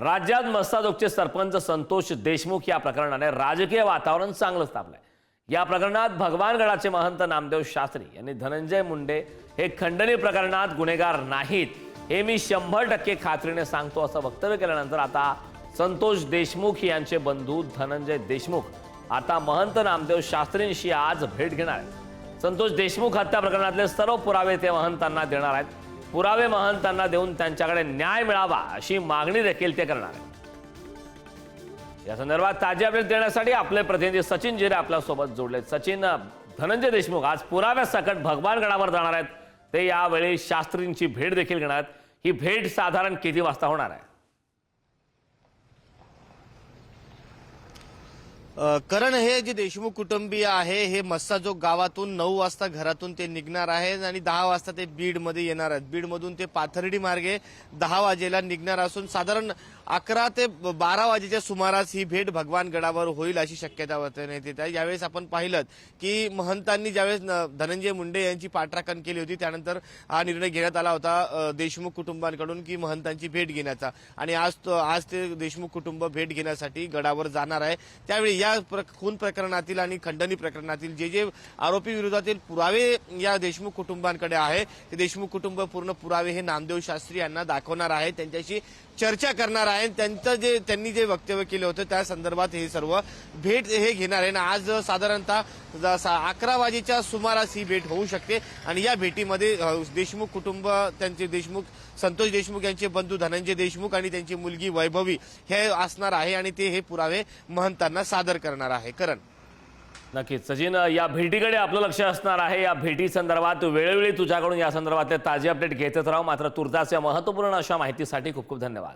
राज्यात मस्तादोगचे सरपंच संतोष देशमुख या प्रकरणाने राजकीय वातावरण चांगलं तापलंय. या प्रकरणात भगवानगडाचे महंत नामदेव शास्त्री यांनी धनंजय मुंडे हे खंडणी प्रकरणात गुन्हेगार नाहीत हे मी शंभर टक्के खात्रीने सांगतो असं वक्तव्य केल्यानंतर आता संतोष देशमुख यांचे बंधू धनंजय देशमुख आता महंत नामदेव शास्त्रींशी आज भेट घेणार आहेत. संतोष देशमुख हत्या प्रकरणातले सर्व पुरावे ते महंतांना देणार आहेत. पुरावे महंतांना देऊन त्यांच्याकडे न्याय मिळावा अशी मागणी देखील ते करणार या संदर्भात ताजे अपडेट देण्यासाठी आपले प्रतिनिधी सचिन जिरे आपल्यासोबत जोडले सचिन धनंजय देशमुख आज पुराव्यासकट भगवानगडावर जाणार आहेत. ते यावेळी शास्त्रींची भेट देखील घेणार आहेत. ही भेट साधारण किती वाजता होणार आहे? करण हे जे देशमुख कुटुंबीय आहे हे मस्साजोग गावातून नऊ वाजता घरातून ते निघणार आहेत आणि दहा वाजता ते बीडमध्ये येणार आहेत. बीडमधून ते पाथर्डी मार्गे दहा वाजेला निघणार असून साधारण अकरा ते ब- बारा वाजेच्या सुमारास ही भेट भगवानगडावर होईल अशी शक्यता वर्तवण्यात येत. आहे यावेळेस आपण पाहिलं की महंतांनी ज्यावेळेस धनंजय मुंडे यांची पाठराखण केली होती त्यानंतर हा निर्णय घेण्यात आला होता देशमुख कुटुंबांकडून की महंतांची भेट घेण्याचा. आणि आज आज ते देशमुख कुटुंब भेट घेण्यासाठी गडावर जाणार आहे. त्यावेळी या प्र- खून प्रकरणातील आणि खंडणी प्रकरणातील जे जे आरोपी विरोधातील पुरावे या देशमुख कुटुंबांकडे आहे. ते देशमुख कुटुंब पूर्ण पुरावे हे नामदेव शास्त्री यांना दाखवणार आहे. त्यांच्याशी चर्चा करणार आहे. त्यांचं जे त्यांनी जे वक्तव्य केलं होतं त्या संदर्भात हे सर्व भेट हे घेणार आहे. आणि आज साधारणतः अकरा वाजेच्या सुमारास ही भेट होऊ शकते. आणि या भेटीमध्ये देशमुख कुटुंब त्यांचे देशमुख संतोष देशमुख यांचे बंधू धनंजय देशमुख आणि त्यांची मुलगी वैभवी हे असणार आहे. आणि ते हे पुरावे महंतांना सादर करणार आहे. करण. नक्कीच. सचिन या भेटीकडे आपलं लक्ष असणार आहे. या भेटी संदर्भात वेळोवेळी तुझ्याकडून या संदर्भातले ताजे अपडेट घेतच राहू. मात्र तुर्तास या महत्त्वपूर्ण अशा माहितीसाठी खूप खूप धन्यवाद.